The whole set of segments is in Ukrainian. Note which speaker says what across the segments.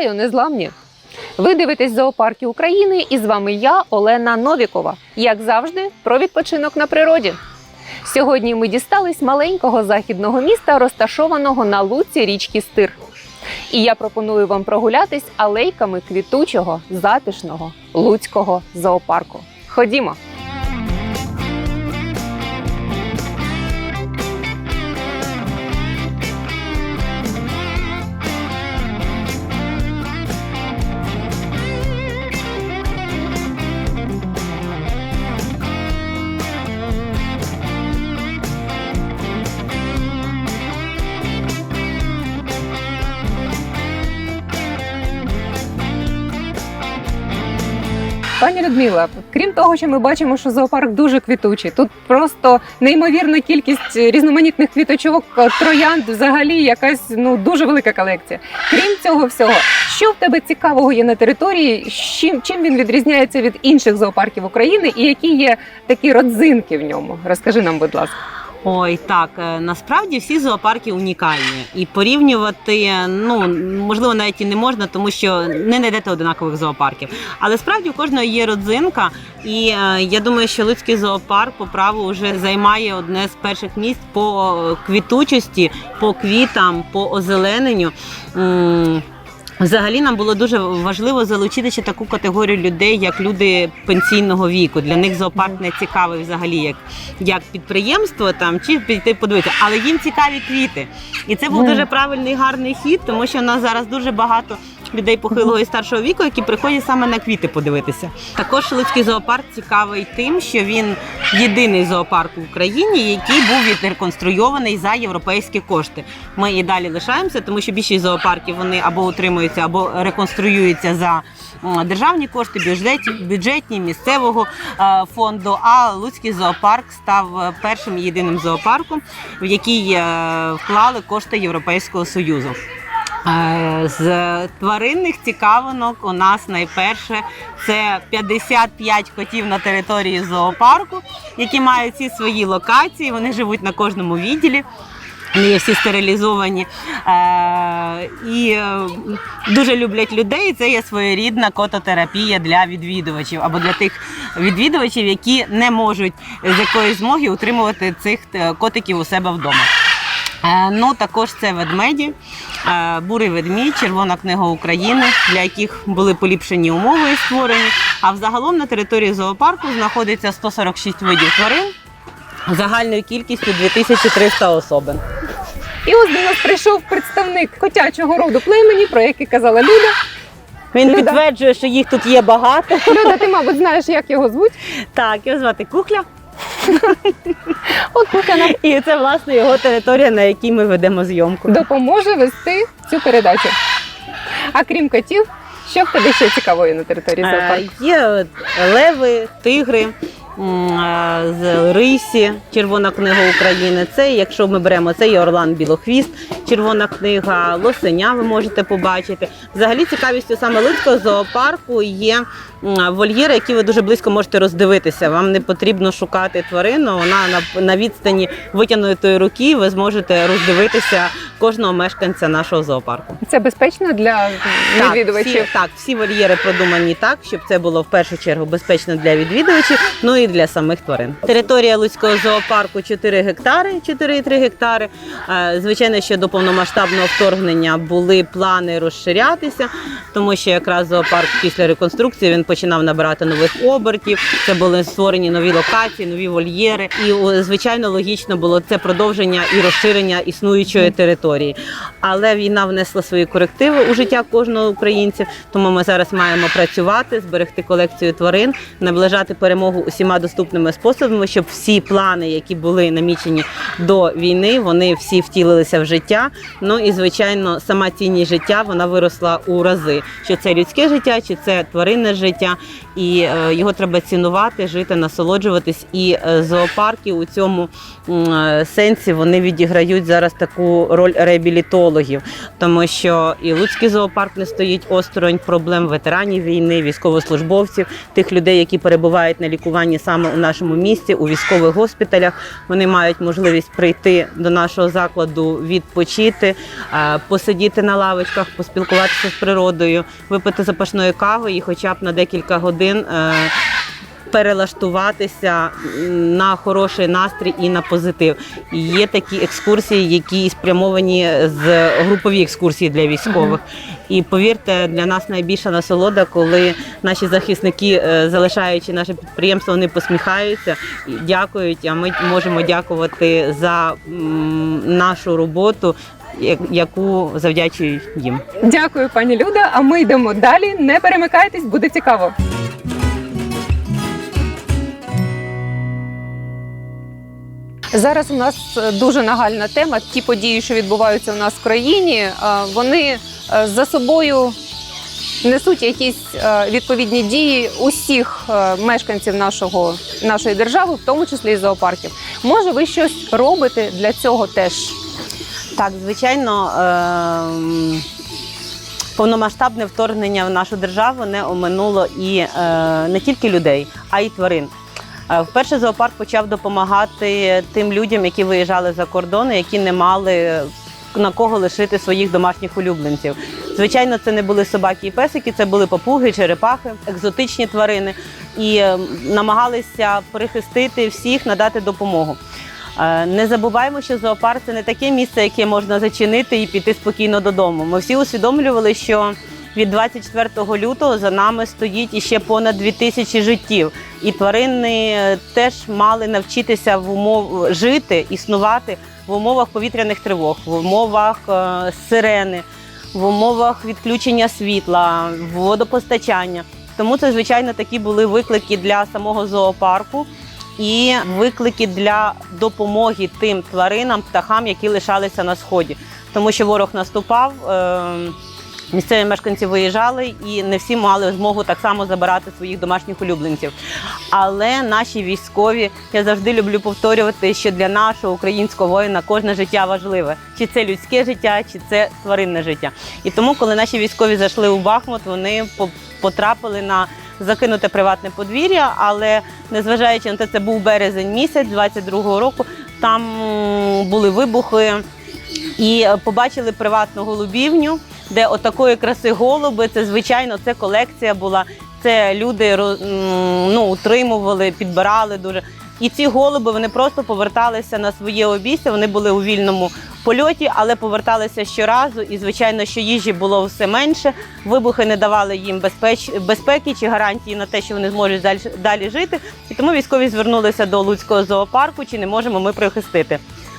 Speaker 1: Вітаю, незламні! Ви дивитесь зоопарки України і з вами я, Олена Новікова. Як завжди, про відпочинок на природі. Сьогодні ми дістались маленького західного міста, розташованого на луці річки Стир. І я пропоную вам прогулятись алейками квітучого, затишного луцького зоопарку. Ходімо! Пані Людмила, крім того, що ми бачимо, що зоопарк дуже квітучий. Тут просто неймовірна кількість різноманітних квіточок, троянд, взагалі якась ну дуже велика колекція. Крім цього всього, що в тебе цікавого є на території? Чим, чим він відрізняється від інших зоопарків України, і які є такі родзинки в ньому? Розкажи нам, будь ласка.
Speaker 2: Ой, так е, насправді всі зоопарки унікальні, і порівнювати ну можливо навіть і не можна, тому що не знайдете одинакових зоопарків. Але справді у кожного є родзинка, і е, я думаю, що Луцький зоопарк по праву вже займає одне з перших місць по квітучості, по квітам, по озелененню. Взагалі нам було дуже важливо залучити ще таку категорію людей, як люди пенсійного віку. Для них зоопарк не цікавий взагалі як, як підприємство там чи піти подивитися, але їм цікаві квіти. І це був дуже правильний гарний хід, тому що в нас зараз дуже багато людей похилого і старшого віку, які приходять саме на квіти подивитися. Також Луцький зоопарк цікавий тим, що він єдиний зоопарк в Україні, який був відреконструйований за європейські кошти. Ми і далі лишаємося, тому що більшість зоопарків вони або утримуються, або реконструюються за державні кошти, бюджетні, бюджетні місцевого е, фонду. А Луцький зоопарк став е, першим єдиним зоопарком, в який е, вклали кошти Європейського союзу. З тваринних цікавинок у нас найперше це 55 котів на території зоопарку, які мають всі свої локації. Вони живуть на кожному відділі. Вони всі стерилізовані і е, дуже люблять людей. Це є своєрідна кототерапія для відвідувачів або для тих відвідувачів, які не можуть з якоїсь змоги утримувати цих е, котиків у себе вдома. Е, Ну, також це ведмеді, бурий ведмідь, Червона книга України, для яких були поліпшені умови створені. А взагалом на території зоопарку знаходиться 146 видів тварин загальною кількістю 2300 особин.
Speaker 1: І ось до нас прийшов представник котячого роду племені, про який казала Люда.
Speaker 2: Він
Speaker 1: Люда.
Speaker 2: підтверджує, що їх тут є багато.
Speaker 1: Люда, ти, мабуть, знаєш, як його звуть?
Speaker 2: Так, його звати Кухля.
Speaker 1: От Кухля
Speaker 2: І це власне його територія, на якій ми ведемо зйомку.
Speaker 1: допоможе вести цю передачу. А крім котів, що в тебе ще цікавої на території
Speaker 2: Е,
Speaker 1: зоопарку?
Speaker 2: Є леви, тигри. Е, З рисі, Червона книга України. Це, якщо ми беремо, це є Орлан Білохвіст, Червона книга, лосеня ви можете побачити. Взагалі цікавістю саме Луцького зоопарку є вольєри, які ви дуже близько можете роздивитися. Вам не потрібно шукати тварину. Вона на, на відстані витягнутої руки. Ви зможете роздивитися кожного мешканця нашого зоопарку.
Speaker 1: Це безпечно для
Speaker 2: Так,
Speaker 1: відвідувачів.
Speaker 2: Всі, так, всі вольєри продумані так, щоб це було в першу чергу безпечно для відвідувачів, ну і для самих тварин. Територія Луцького зоопарку 4 гектари, 4,3 гектари. Е, Звичайно, що до повномасштабного вторгнення були плани розширятися, тому що якраз зоопарк після реконструкції він починав набирати нових обертів. Це були створені нові локації, нові вольєри. І звичайно, логічно було це продовження і розширення існуючої території. Але війна внесла свої корективи у життя кожного українця. Тому ми зараз маємо працювати, зберегти колекцію тварин, наближати перемогу усіма доступними способами, щоб всі плани, які були намічені до війни, вони всі втілилися в життя. Ну і звичайно, сама цінність життя вона виросла у рази. Що це людське життя, чи це тваринне життя. І е, його треба цінувати, жити, насолоджуватись. І е, зоопарки у цьому е, сенсі вони відіграють зараз таку роль реабілітологів, тому що і Луцький зоопарк не стоїть осторонь проблем ветеранів війни, військовослужбовців, тих людей, які перебувають на лікуванні саме у нашому місті, у військових госпіталях. Вони мають можливість прийти до нашого закладу, відпочити, посидіти на лавочках, поспілкуватися з природою, випити запашної кави і, хоча б на декілька годин. Е, Перелаштуватися на хороший настрій і на позитив. Є такі екскурсії, які спрямовані з групові екскурсії для військових. І повірте, для нас найбільша насолода, коли наші захисники, е, залишаючи наше підприємство, вони посміхаються і дякують. А ми можемо дякувати за нашу роботу, яку завдячую їм.
Speaker 1: Дякую, пані Люда. А ми йдемо далі. Не перемикайтесь, буде цікаво. Зараз у нас е, дуже нагальна тема. Ті події, що відбуваються у нас в країні, е, вони е, за собою несуть якісь відповідні дії усіх мешканців нашого, нашої держави, в тому числі і зоопарків. Може, ви щось робите для цього теж?
Speaker 2: Так, звичайно, ем, повномасштабне вторгнення в нашу державу не оминуло і е, не тільки людей, а й тварин. Е, Вперше зоопарк почав допомагати тим людям, які виїжджали за кордон, які не мали на кого лишити своїх домашніх улюбленців. Звичайно, це не були собаки і песики, це були папуги, черепахи, екзотичні тварини, і е, намагалися прихистити всіх, надати допомогу. Е, Не забуваємо, що зоопарк це не таке місце, яке можна зачинити і піти спокійно додому. Ми всі усвідомлювали, що від 24 лютого за нами стоїть іще понад 2000 життів, і тварини е, теж мали навчитися в умов жити, існувати в умовах повітряних тривог, в умовах е, сирени, в умовах відключення світла, водопостачання. Тому це, звичайно, такі були виклики для самого зоопарку і виклики для допомоги тим тваринам, птахам, які лишалися на сході. Тому що ворог наступав, е, місцеві мешканці виїжджали і не всі мали змогу так само забирати своїх домашніх улюбленців. Але наші військові, я завжди люблю повторювати, що для нашого українського воїна кожне життя важливе. Чи це людське життя, чи це тваринне життя. І тому, коли наші військові зайшли у Бахмут, вони по- потрапили на закинуте приватне подвір'я, але незважаючи на те, це був березень місяць 22-го року. Там були вибухи і е, побачили приватну голубівню, де отакої краси голуби. Це звичайно, це колекція була. Це люди ну, утримували, підбирали дуже. І ці голуби вони просто поверталися на своє обійстя. Вони були у вільному польоті, але поверталися щоразу. І звичайно, що їжі було все менше. Вибухи не давали їм безпеч... безпеки чи гарантії на те, що вони зможуть далі, далі жити. І тому військові звернулися до Луцького зоопарку, чи не можемо ми прихистити.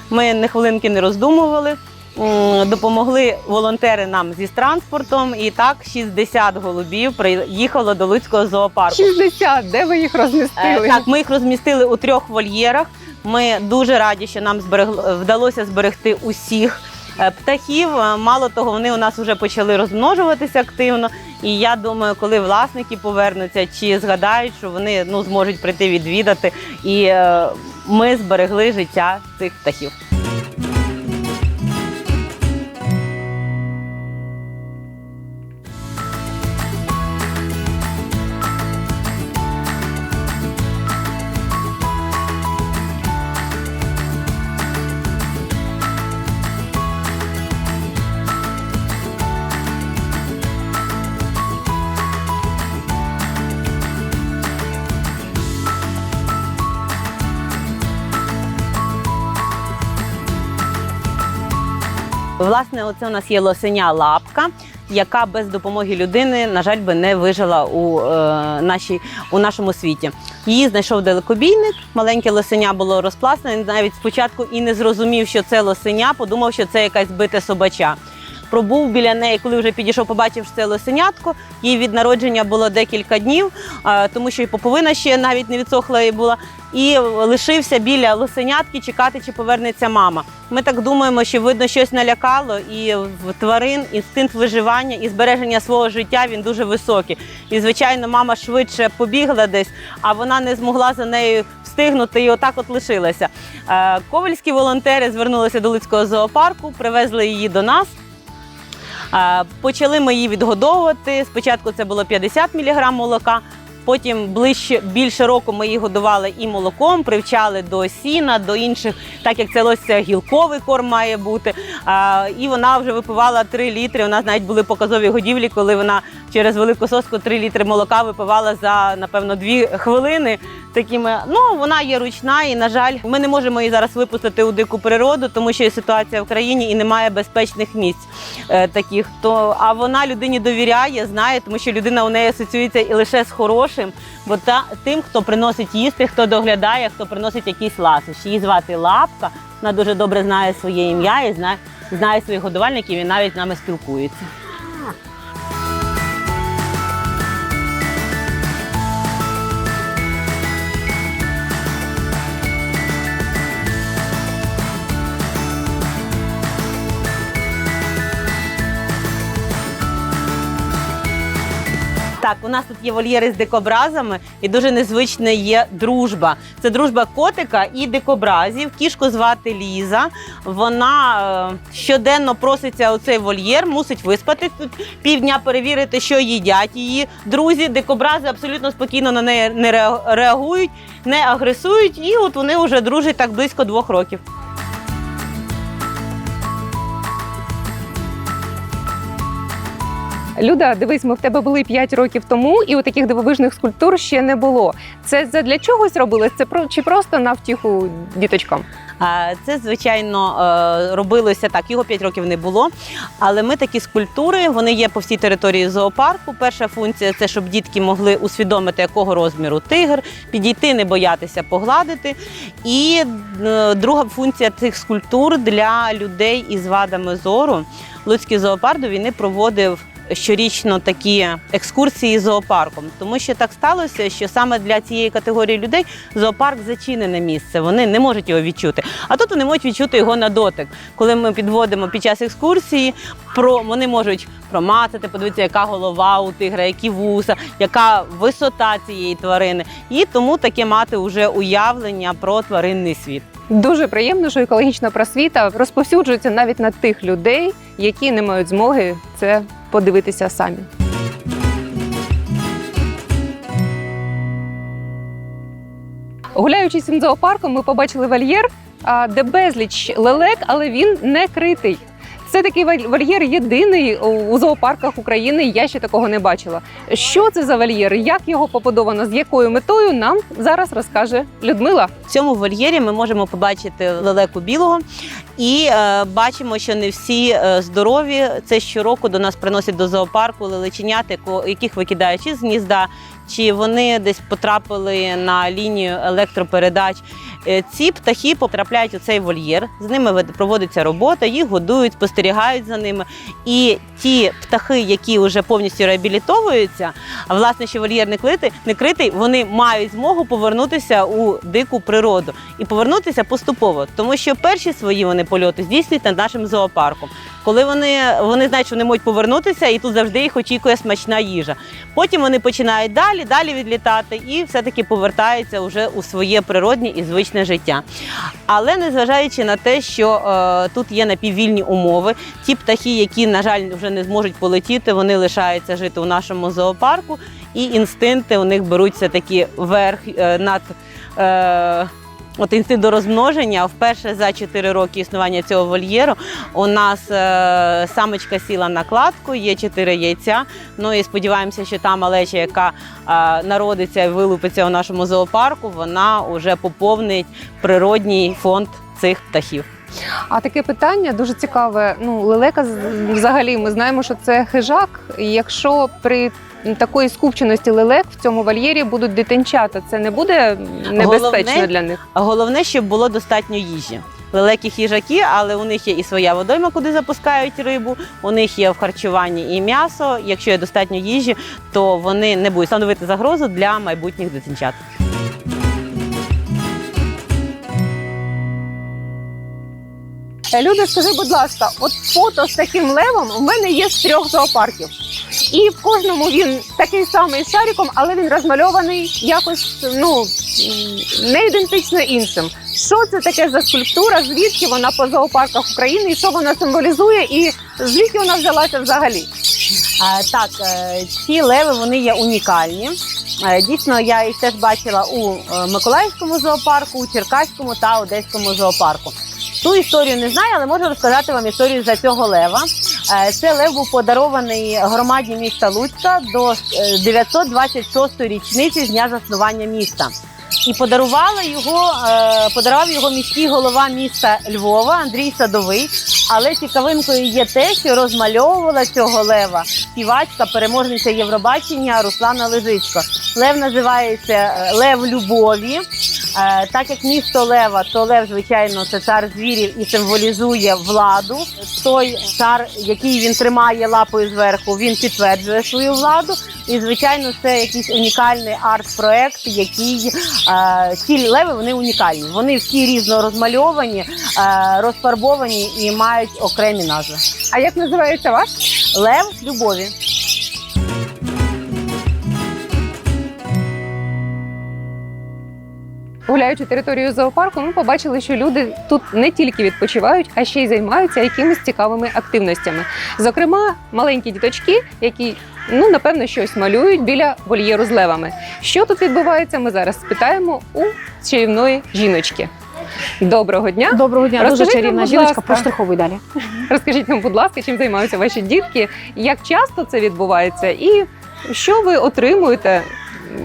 Speaker 2: Ми не хвилинки не роздумували. М, Допомогли волонтери нам зі транспортом, і так 60 голубів приїхало до Луцького зоопарку.
Speaker 1: 60, де ви їх
Speaker 2: Е,
Speaker 1: розмістили?
Speaker 2: Так, ми їх розмістили у трьох вольєрах. Ми дуже раді, що нам зберегло, вдалося зберегти усіх е, птахів. Е, Мало того, вони у нас вже почали розмножуватися активно. І я думаю, коли власники повернуться чи згадають, що вони ну, зможуть прийти відвідати, і е, ми зберегли життя цих птахів. Власне, оце у нас є лосеня лапка, яка без допомоги людини, на жаль, би не вижила у, е, нашій, у нашому світі. Її знайшов далекобійник, маленьке лосеня було розпластане. Навіть спочатку і не зрозумів, що це лосеня, подумав, що це якась бита собача. Пробув біля неї, коли вже підійшов, побачив що це лосенятко. Їй від народження було декілька днів, тому що і поповина ще навіть не відсохла і була. І лишився біля лосенятки чекати, чи повернеться мама. Ми так думаємо, що видно щось налякало, і в тварин інстинкт виживання і збереження свого життя він дуже високий. І звичайно, мама швидше побігла десь, а вона не змогла за нею встигнути і отак от лишилася. Е, Ковальські волонтери звернулися до Луцького зоопарку, привезли її до нас. Почали ми її відгодовувати. Спочатку це було 50 мг молока. Потім ближче більше року ми її годували і молоком, привчали до сіна, до інших, так як це лось гілковий корм має бути. А, і вона вже випивала 3 літри. У нас навіть були показові годівлі, коли вона через велику соску 3 літри молока випивала за напевно 2 хвилини. Такими ну вона є ручна, і на жаль, ми не можемо її зараз випустити у дику природу, тому що ситуація в країні і немає безпечних місць е, таких. То а вона людині довіряє, знає, тому що людина у неї асоціюється і лише з хорошим, бо та тим, хто приносить їсти, хто доглядає, хто приносить якісь ласощі. Її звати Лапка. Вона дуже добре знає своє ім'я і знає, знає своїх годувальників і навіть нами спілкується. Так, у нас тут є вольєри з дикобразами, і дуже незвична є дружба. Це дружба котика і дикобразів. Кішку звати Ліза. Вона е, щоденно проситься у цей вольєр, мусить виспати тут півдня, перевірити, що їдять її друзі. Дикобрази абсолютно спокійно на неї не реагують, не агресують, і от вони вже дружать так близько двох років.
Speaker 1: Люда, дивись, ми в тебе були 5 років тому, і у таких дивовижних скульптур ще не було. Це для чогось робилось? Це про чи просто на втіху діточкам?
Speaker 2: Це, звичайно, е, робилося так. Його 5 років не було. Але ми такі скульптури, вони є по всій території зоопарку. Перша функція це щоб дітки могли усвідомити, якого розміру тигр, підійти, не боятися погладити. І е, друга функція цих скульптур для людей із вадами зору. Луцький зоопарк до війни проводив. Щорічно такі екскурсії зоопарком, тому що так сталося, що саме для цієї категорії людей зоопарк зачинене місце. Вони не можуть його відчути. А тут вони можуть відчути його на дотик. Коли ми підводимо під час екскурсії, про вони можуть промацати, подивитися, яка голова у тигра, які вуса, яка висота цієї тварини. І тому таке мати вже уявлення про тваринний світ.
Speaker 1: Дуже приємно, що екологічна просвіта розповсюджується навіть на тих людей, які не мають змоги це подивитися самі. Гуляючи цим зоопарком, ми побачили вольєр, де безліч лелек, але він не критий. Це такий вольєр єдиний у зоопарках України. Я ще такого не бачила. Що це за вольєр? Як його побудовано? З якою метою нам зараз розкаже Людмила.
Speaker 2: В цьому вольєрі ми можемо побачити лелеку білого і е, бачимо, що не всі е, здорові. Це щороку до нас приносять до зоопарку лелеченят, яких викидають чи з гнізда, чи вони десь потрапили на лінію електропередач. Е, Ці птахи потрапляють у цей вольєр. З ними проводиться робота, їх годують, спостерігають за ними. І ті птахи, які вже повністю реабілітовуються, а власне, що вольєр не критий, не критий, вони мають змогу повернутися у дику природу і повернутися поступово, тому що перші свої вони польоти здійснюють над нашим зоопарком. Коли вони, вони знають, що вони можуть повернутися, і тут завжди їх очікує смачна їжа. Потім вони починають далі, далі відлітати і все-таки повертаються вже у своє природне і звичне життя. Але незважаючи на те, що е, тут є напіввільні умови, ті птахи, які, на жаль, вже не зможуть полетіти, вони лишаються жити у нашому зоопарку, і інстинкти у них беруть все таки верх е, над. Е, От до розмноження вперше за 4 роки існування цього вольєру у нас е, самочка сіла на кладку, є 4 яйця. Ну і сподіваємося, що та малеча, яка е, народиться і вилупиться у нашому зоопарку, вона вже поповнить природній фонд цих птахів.
Speaker 1: А таке питання дуже цікаве. Ну, лелека взагалі ми знаємо, що це хижак. Якщо при такої скупченості лелек в цьому вольєрі будуть дитинчата, це не буде небезпечно
Speaker 2: Головне-
Speaker 1: для них.
Speaker 2: Головне, щоб було достатньо їжі. лелекі хижаки, але у них є і своя водойма, куди запускають рибу. У них є в харчуванні і м'ясо. Якщо є достатньо їжі, то вони не будуть становити загрозу для майбутніх дитинчат.
Speaker 1: Е, Люди, скажи, будь ласка, от фото з таким левом в мене є з трьох зоопарків. І в кожному він такий самий шариком, але він розмальований якось ну не ідентично іншим. Що це таке за скульптура? Звідки вона по зоопарках України? І що вона символізує? І звідки вона взялася взагалі?
Speaker 2: Так, е, ці леви вони є унікальні. Е, Дійсно, я їх теж бачила у Миколаївському зоопарку, у Черкаському та Одеському зоопарку. Ту історію не знаю, але можу розказати вам історію за цього лева. Е, Це лев був подарований громаді міста Луцька до е, 926-ї річниці з дня заснування міста. І подарували його, е, подарував його міський голова міста Львова Андрій Садовий. Але цікавинкою є те, що розмальовувала цього лева співачка, переможниця Євробачення Руслана Лежицько. Лев називається е, Лев Любові. Е, Так як місто Лева, то Лев, звичайно, це цар звірів і символізує владу. Той цар, який він тримає лапою зверху, він підтверджує свою владу. І, звичайно, це якийсь унікальний арт-проект, який е, ці леви вони унікальні. Вони всі різно розмальовані, е, розфарбовані і мають окремі назви.
Speaker 1: А як називається ваш?
Speaker 2: Лев любові.
Speaker 1: Гуляючи територією зоопарку, ми побачили, що люди тут не тільки відпочивають, а ще й займаються якимись цікавими активностями. Зокрема, маленькі діточки, які ну напевно щось малюють біля вольєру з левами. Що тут відбувається? Ми зараз спитаємо у чарівної жіночки. Доброго дня!
Speaker 3: Доброго дня,
Speaker 1: Розкажіть
Speaker 3: дуже чарівна
Speaker 1: будь
Speaker 3: жіночка.
Speaker 1: ласка.
Speaker 3: Поштриховуй далі.
Speaker 1: Розкажіть нам, будь ласка, чим займаються ваші дітки, як часто це відбувається, і що ви отримуєте?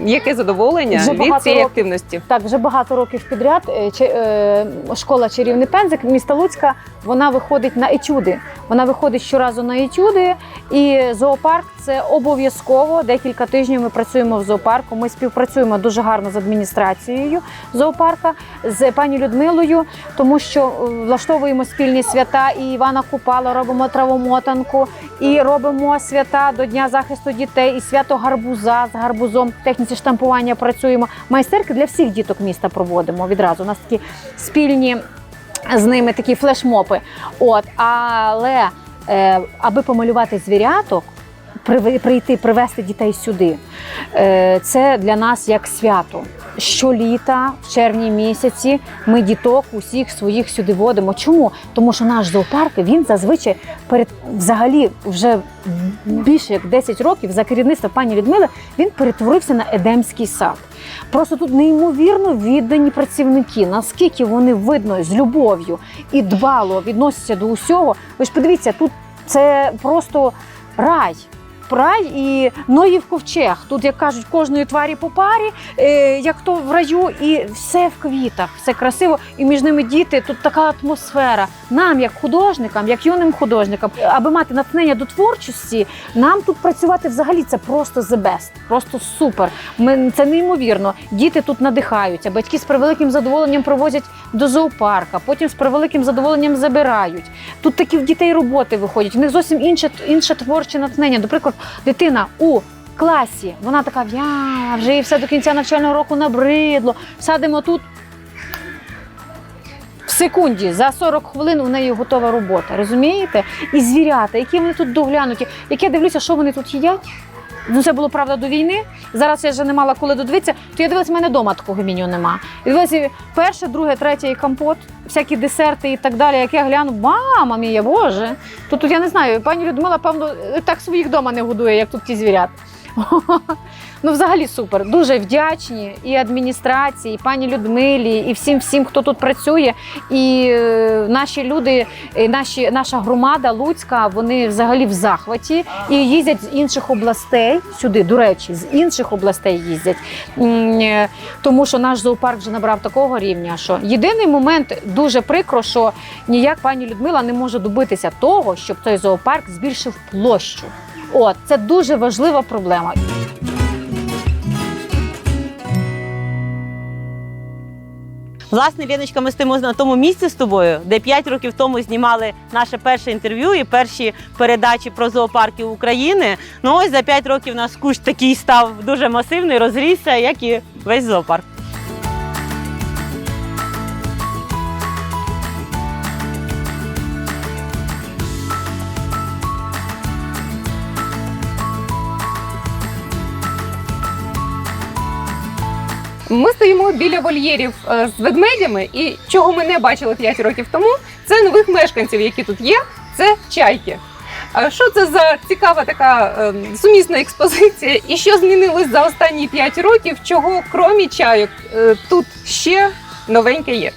Speaker 1: Яке задоволення
Speaker 3: Вже
Speaker 1: від цієї
Speaker 3: років.
Speaker 1: активності?
Speaker 3: Так, вже багато років підряд е, е, школа чарівний пензик міста Луцька. Вона виходить на етюди. Вона виходить щоразу на етюди. І зоопарк це обов'язково. Декілька тижнів ми працюємо в зоопарку. Ми співпрацюємо дуже гарно з адміністрацією зоопарка, з пані Людмилою, тому що е, влаштовуємо спільні свята. І Івана Купала робимо травомотанку, і робимо свята до Дня захисту дітей, і свято гарбуза з гарбузом. В техніці штампування працюємо. Майстерки для всіх діток міста проводимо відразу. У нас такі спільні з ними такі флешмопи. От, але е, аби помалювати звіряток. Прийти, привезти дітей сюди. Е, Це для нас як свято. Щоліта, в червні місяці, ми діток усіх своїх сюди водимо. Чому? Тому що наш зоопарк він зазвичай перед взагалі вже більше як 10 років за керівництва пані Людмили він перетворився на Едемський сад. Просто тут неймовірно віддані працівники. Наскільки вони видно з любов'ю і дбало відносяться до усього. Ви ж подивіться, тут це просто рай. Рай і Ноїв ковчег. Тут, як кажуть, кожної тварі по парі, е, як то в раю, і все в квітах, все красиво. І між ними діти. Тут така атмосфера. Нам, як художникам, як юним художникам, аби мати натхнення до творчості, нам тут працювати взагалі це просто the best, просто супер. Ми це неймовірно. Діти тут надихаються. Батьки з превеликим задоволенням провозять до зоопарка, потім з превеликим задоволенням забирають. Тут такі в дітей роботи виходять. У них зовсім інше, інше творче натхнення. Наприклад, дитина у класі, вона така в'я, вже їй все до кінця навчального року набридло. Садимо тут. В секунді за 40 хвилин у неї готова робота. Розумієте? І звірята, які вони тут доглянуті. Як я дивлюся, що вони тут їдять. Ну, це було правда до війни. Зараз я вже не мала коли додивитися, то я дивилася, в мене вдома такого меню нема. І дивилася перше, друге, третє і компот, всякі десерти і так далі. Як я гляну, мама мія, боже. То тут я не знаю, пані Людмила, певно, так своїх вдома не годує, як тут ті звірят. Ну, взагалі супер. Дуже вдячні і адміністрації, і пані Людмилі, і всім, всім, хто тут працює. І е, наші люди, і наші, наша громада Луцька, вони взагалі в захваті і їздять з інших областей сюди. До речі, з інших областей їздять. Е, Тому що наш зоопарк вже набрав такого рівня, що єдиний момент дуже прикро, що ніяк пані Людмила не може добитися того, щоб той зоопарк збільшив площу. От це дуже важлива проблема.
Speaker 2: Власне, Леночка, ми стоїмо на тому місці з тобою, де 5 років тому знімали наше перше інтерв'ю і перші передачі про зоопарки України. Ну ось за 5 років наш кущ такий став дуже масивний, розрісся, як і весь зоопарк.
Speaker 1: Ми стоїмо біля вольєрів е, з ведмедями, і чого ми не бачили 5 років тому, це нових мешканців, які тут є. Це чайки. Що це за цікава така е, сумісна експозиція? І що змінилось за останні 5 років? Чого, крім чайок, е, тут ще новеньке є?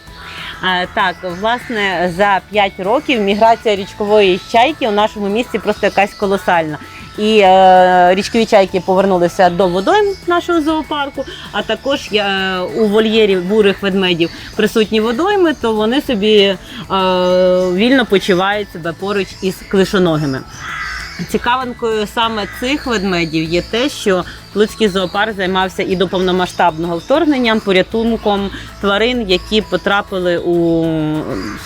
Speaker 2: Так, власне, за 5 років міграція річкової чайки у нашому місті просто якась колосальна. І е, річкові чайки повернулися до водойм нашого зоопарку, а також я у вольєрі бурих ведмедів присутні водойми, то вони собі е, вільно почувають себе поруч із клишоногими. Цікавинкою саме цих ведмедів є те, що Луцький зоопарк займався і до повномасштабного вторгнення порятунком тварин, які потрапили у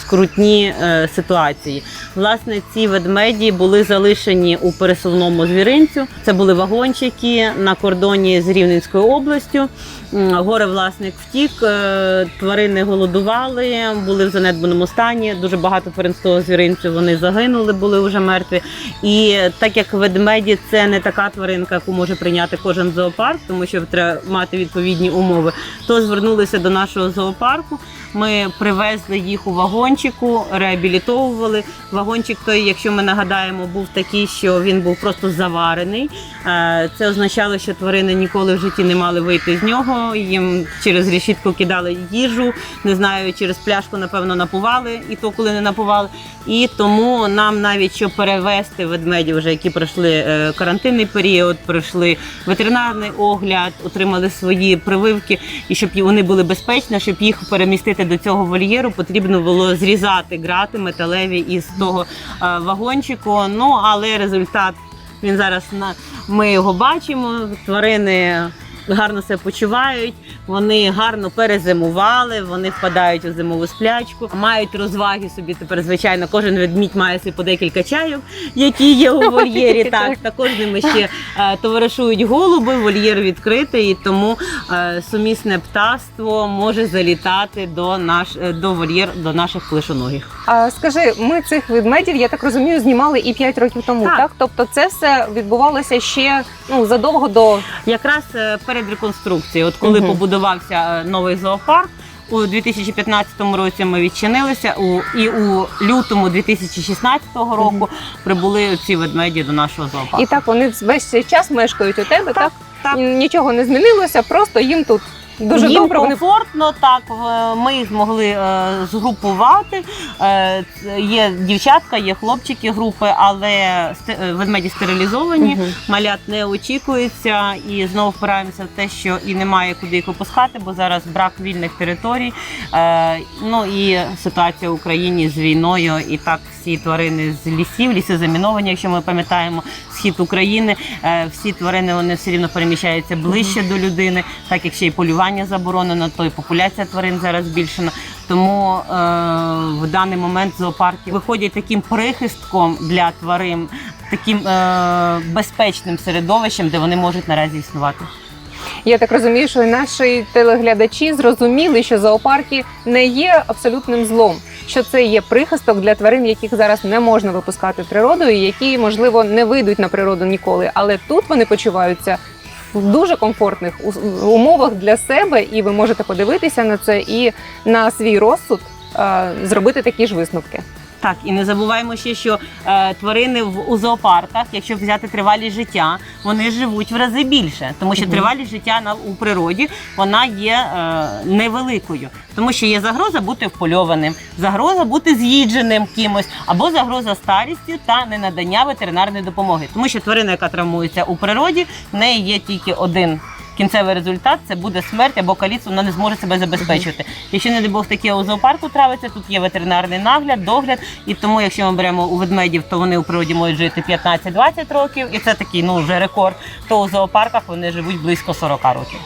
Speaker 2: скрутні е, ситуації. Власне, ці ведмеді були залишені у пересувному звіринцю. Це були вагончики на кордоні з Рівненською областю. Горе власник втік, е, тварини голодували, були в занедбаному стані. Дуже багато тварин з того звіринцю вони загинули, були вже мертві. І так як ведмеді це не така тваринка, яку може прийняти кожен зоопарк, тому що треба мати відповідні умови, то звернулися до нашого зоопарку. Ми привезли їх у вагончику, реабілітовували. Вагончик той, якщо ми нагадаємо, був такий, що він був просто заварений. Е, Це означало, що тварини ніколи в житті не мали вийти з нього. Їм через решітку кидали їжу. Не знаю, через пляшку, напевно, напували, і то коли не напували. І тому нам навіть щоб перевести ведмедів, вже які пройшли е, карантинний період, пройшли ветеринарний огляд, отримали свої прививки, і щоб вони були безпечні, щоб їх перемістити до цього вольєру, потрібно було зрізати грати металеві із того е, вагончику. Ну але результат він зараз на ми його бачимо. Тварини гарно себе почувають, вони гарно перезимували, вони впадають у зимову сплячку, мають розваги собі. Тепер, звичайно, кожен ведмідь має собі по декілька чайок, які є у вольєрі. Так, також з ними ще е, товаришують голуби, вольєр відкритий, і тому е, сумісне птаство може залітати до наш е, до вольєр до наших клишоногих.
Speaker 1: А скажи, ми цих ведмедів, я так розумію, знімали і 5 років тому,
Speaker 2: Так.
Speaker 1: так? Тобто це все відбувалося ще ну задовго до
Speaker 2: Якраз перед реконструкцією, от коли
Speaker 1: Мгм.
Speaker 2: Побудувався е, новий зоопарк. У 2015 році ми відчинилися у і у лютому 2016 року прибули ці ведмеді до нашого зоопарку.
Speaker 1: і так вони весь цей час мешкають у тебе, так?
Speaker 2: так.
Speaker 1: Нічого не змінилося, просто їм тут дуже
Speaker 2: Їм
Speaker 1: добре. Вони
Speaker 2: комфортно, так ми їх змогли е, згрупувати. Е, є дівчатка, є хлопчики групи, але сте- е, ведмеді стерилізовані.
Speaker 1: Мгм.
Speaker 2: Малят не очікується, і знову впираємося в те, що і немає куди їх опускати, бо зараз брак вільних територій. Е, ну і ситуація в Україні з війною, і так всі тварини з лісів, ліси заміновані, якщо ми пам'ятаємо схід України. Е, всі тварини вони все рівно переміщаються ближче до людини, так як ще й полювання заборонено, то і популяція тварин зараз збільшена. Тому е, в даний момент зоопарки виходять таким прихистком для тварин, таким е, безпечним середовищем, де вони можуть наразі існувати.
Speaker 1: Я так розумію, що наші телеглядачі зрозуміли, що зоопарки не є абсолютним злом, що це є прихисток для тварин, яких зараз не можна випускати і які, можливо, не вийдуть на природу ніколи. Але тут вони почуваються в дуже комфортних умовах для себе, і ви можете подивитися на це і на свій розсуд зробити такі ж висновки.
Speaker 2: Так, і не забуваємо ще, що е, тварини в у зоопарках, якщо взяти тривалість життя, вони живуть в рази більше, тому що тривалість життя на у природі вона є е, невеликою, тому що є загроза бути впольованим, загроза бути з'їдженим кимось, або загроза старістю та ненадання ветеринарної допомоги. Тому що тварина, яка травмується у природі, в неї є тільки один. Кінцевий результат це буде смерть або каліцтво, вона не зможе себе забезпечити. Якщо не дай Бог таке у зоопарку травиться, тут є ветеринарний нагляд, догляд. І тому, якщо ми беремо у ведмедів, то вони у природі можуть жити 15-20 років, і це такий ну вже рекорд. То у зоопарках вони живуть близько 40 років.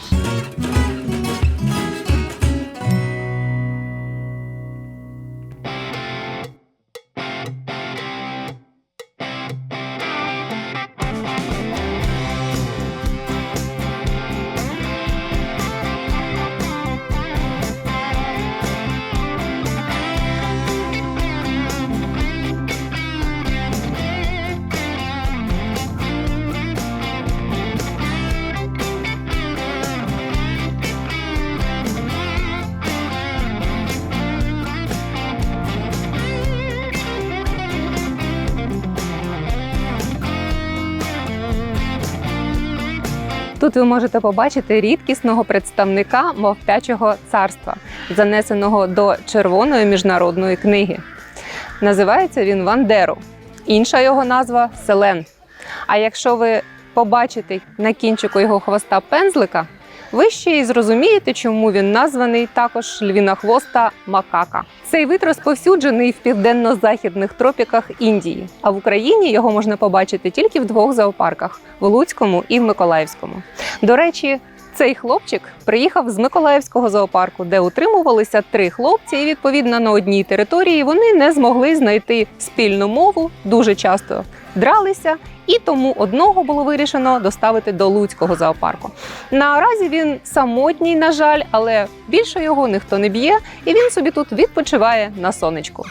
Speaker 1: Тут ви можете побачити рідкісного представника мовпячого царства, занесеного до червоної міжнародної книги. Називається він Вандеру. Інша його назва Селен. А якщо ви побачите на кінчику його хвоста пензлика, ви ще й зрозумієте, чому він названий також львінохвоста макака. Цей вид розповсюджений в південно-західних тропіках Індії, а в Україні його можна побачити тільки в двох зоопарках в Луцькому і в Миколаївському. До речі, цей хлопчик приїхав з Миколаївського зоопарку, де утримувалися три хлопці, і відповідно на одній території вони не змогли знайти спільну мову дуже часто дралися, і тому одного було вирішено доставити до Луцького зоопарку. Наразі він самотній, на жаль, але більше його ніхто не б'є, і він собі тут відпочиває на сонечку.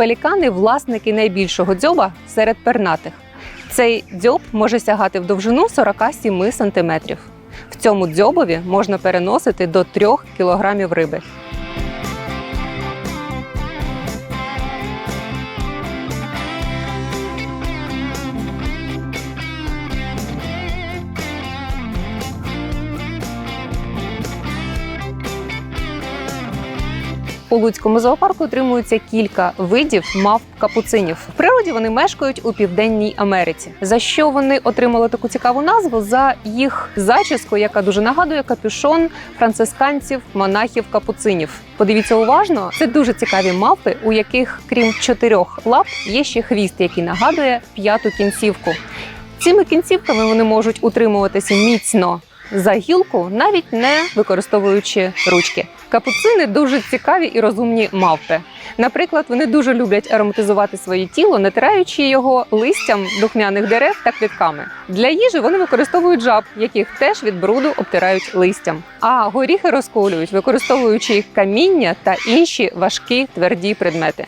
Speaker 1: Пелікани власники найбільшого дзьоба серед пернатих. Цей дзьоб може сягати в довжину 47 см. В цьому дзьобові можна переносити до 3 кг риби. У Луцькому зоопарку утримується кілька видів мавп капуцинів. В природі вони мешкають у південній Америці. За що вони отримали таку цікаву назву? За їх зачіску, яка дуже нагадує капюшон францисканців, монахів капуцинів. Подивіться уважно, це дуже цікаві мавпи, у яких, крім чотирьох лап, є ще хвіст, який нагадує п'яту кінцівку. Цими кінцівками вони можуть утримуватися міцно за гілку, навіть не використовуючи ручки. Капуцини дуже цікаві і розумні мавпи. Наприклад, вони дуже люблять ароматизувати своє тіло, натираючи його листям духмяних дерев та квітками. Для їжі вони використовують жаб, яких теж від бруду обтирають листям. А горіхи розколюють, використовуючи їх каміння та інші важкі тверді предмети.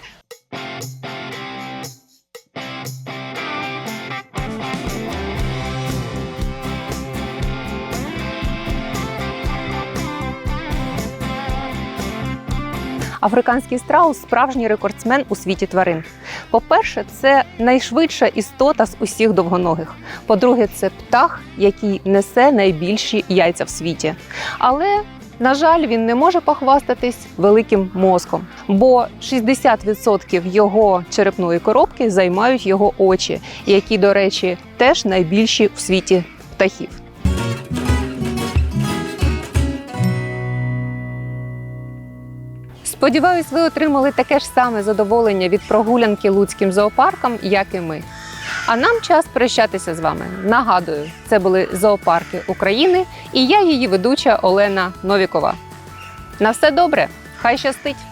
Speaker 1: Африканський страус справжній рекордсмен у світі тварин. По-перше, це найшвидша істота з усіх довгоногих. По-друге, це птах, який несе найбільші яйця в світі. Але на жаль, він не може похвастатись великим мозком, бо 60% його черепної коробки займають його очі, які, до речі, теж найбільші в світі птахів. Сподіваюсь, ви отримали таке ж саме задоволення від прогулянки Луцьким зоопарком, як і ми. А нам час прощатися з вами. Нагадую, це були зоопарки України, і я її ведуча Олена Новікова. На все добре, хай щастить!